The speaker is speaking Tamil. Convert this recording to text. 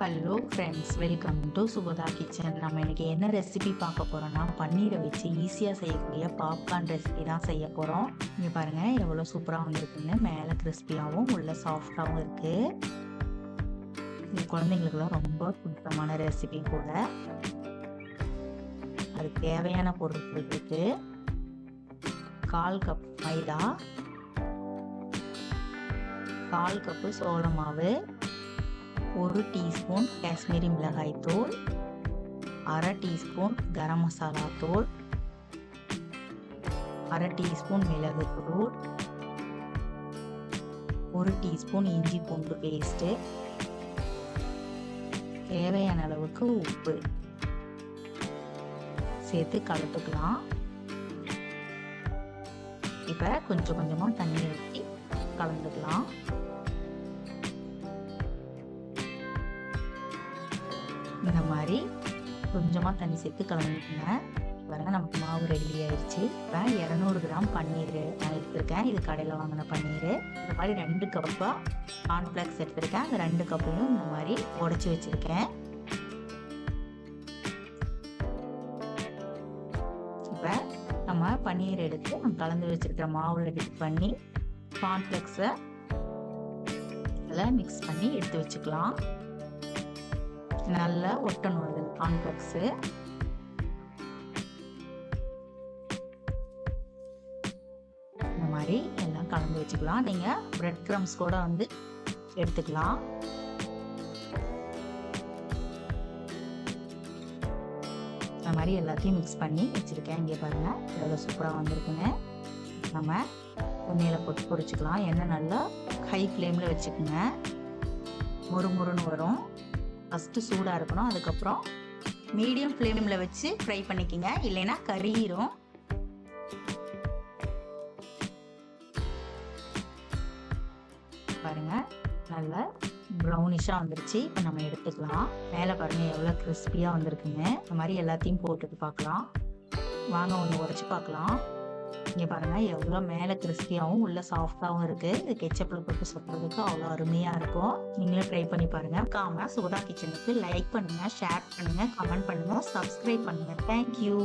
Hello friends welcome to Subhada kitchen நம்ம இன்றைக்கி என்ன ரெசிபி பார்க்க போகிறோன்னா பன்னீரை வச்சு ஈஸியாக செய்யக்கூடிய பாப்கார்ன் ரெசிபி தான் செய்ய போகிறோம் இங்கே பாருங்கள் எவ்வளோ சூப்பராக வந்துருக்குன்னு மேலே கிறிஸ்பியாகவும் உள்ள சாஃப்டாகவும் இருக்குது இது குழந்தைங்களுக்குலாம் ரொம்ப பிடித்தமான ரெசிபி கூட. அது தேவையான பொருட்கள் இருக்குது கால் கப் மைதா கால் கப்பு சோள மாவு ஒரு டீஸ்பூன் காஷ்மீரி மிளகாய் தூள் அரை டீஸ்பூன் கரம் மசாலா தூள் அரை டீஸ்பூன் மிளகு தூள் ஒரு டீஸ்பூன் இஞ்சி பூண்டு பேஸ்ட்டு தேவையான அளவுக்கு உப்பு. சேர்த்து கலந்துக்கலாம். இப்போ கொஞ்சம் கொஞ்சமாக தண்ணி ஊற்றி கலந்துக்கலாம். இந்த மாதிரி கொஞ்சமாக தண்ணி சேர்த்து கலந்துக்குங்க. பாருங்க நமக்கு மாவு ரெடி ஆயிடுச்சு இப்போ இரநூறு கிராம் பன்னீர் நான் எடுத்திருக்கேன். இது கடையில் வாங்கின பன்னீர். இந்த மாதிரி ரெண்டு கப்பாக கார்ன்ஃப்ளெக்ஸ் எடுத்திருக்கேன். அந்த ரெண்டு கப்பையும் இந்த மாதிரி உடச்சி வச்சுருக்கேன். இப்போ நம்ம பன்னீர் எடுத்து நம்ம கலந்து வச்சிருக்கிற மாவு ரெடி பண்ணி கார்ன்ஃப்ளெக்ஸை இதில் மிக்ஸ் பண்ணி எடுத்து வச்சுக்கலாம். நல்லா ஒட்டணும் இது கான்ஃப்ளெக்ஸு இந்த மாதிரி எல்லாம் கலந்து வச்சுக்கலாம். நீங்கள் பிரெட் க்ரம்ஸ் கூட வந்து எடுத்துக்கலாம். இந்த மாதிரி எல்லாத்தையும் மிக்ஸ் பண்ணி வச்சுருக்கேன். இங்கே பாருங்கள் எவ்வளோ சூப்பராக வந்திருக்குங்க நம்ம எண்ணெயில் போட்டு பொறிச்சிக்கலாம் எண்ணெய் நல்லா ஹை ஃப்ளேமில் வச்சுக்கோங்க. முறுமுறுன்னு வரும். ஃபஸ்ட்டு சூடாக இருக்கணும். அதுக்கப்புறம் மீடியம் ஃப்ளேமில் வச்சு ஃப்ரை பண்ணிக்கோங்க. இல்லைன்னா கறியிரும் பாருங்கள் நல்லா ப்ரௌனிஷாக வந்துருச்சு. இப்போ நம்ம எடுத்துக்கலாம். மேலே பாருங்கள் எவ்வளோ கிறிஸ்பியாக வந்திருக்குங்க. இந்த மாதிரி எல்லாத்தையும் போட்டுட்டு பார்க்கலாம். வாங்க ஒன்று உடச்சி பார்க்கலாம். இங்கே பாருங்கள் எவ்வளோ மேலே கிறிஸ்பியாகவும் உள்ள சாஃப்டாகவும் இருக்குது இது கெச்சப்பில் போட்டு சொல்கிறதுக்கு அவ்வளோ அருமையாக இருக்கும். நீங்களே ட்ரை பண்ணி பாருங்கள் காம சுதா கிச்சனுக்கு லைக் பண்ணுங்கள் ஷேர் பண்ணுங்கள் கமெண்ட் பண்ணுங்கள் சப்ஸ்கிரைப் பண்ணுங்கள் தேங்க்யூ.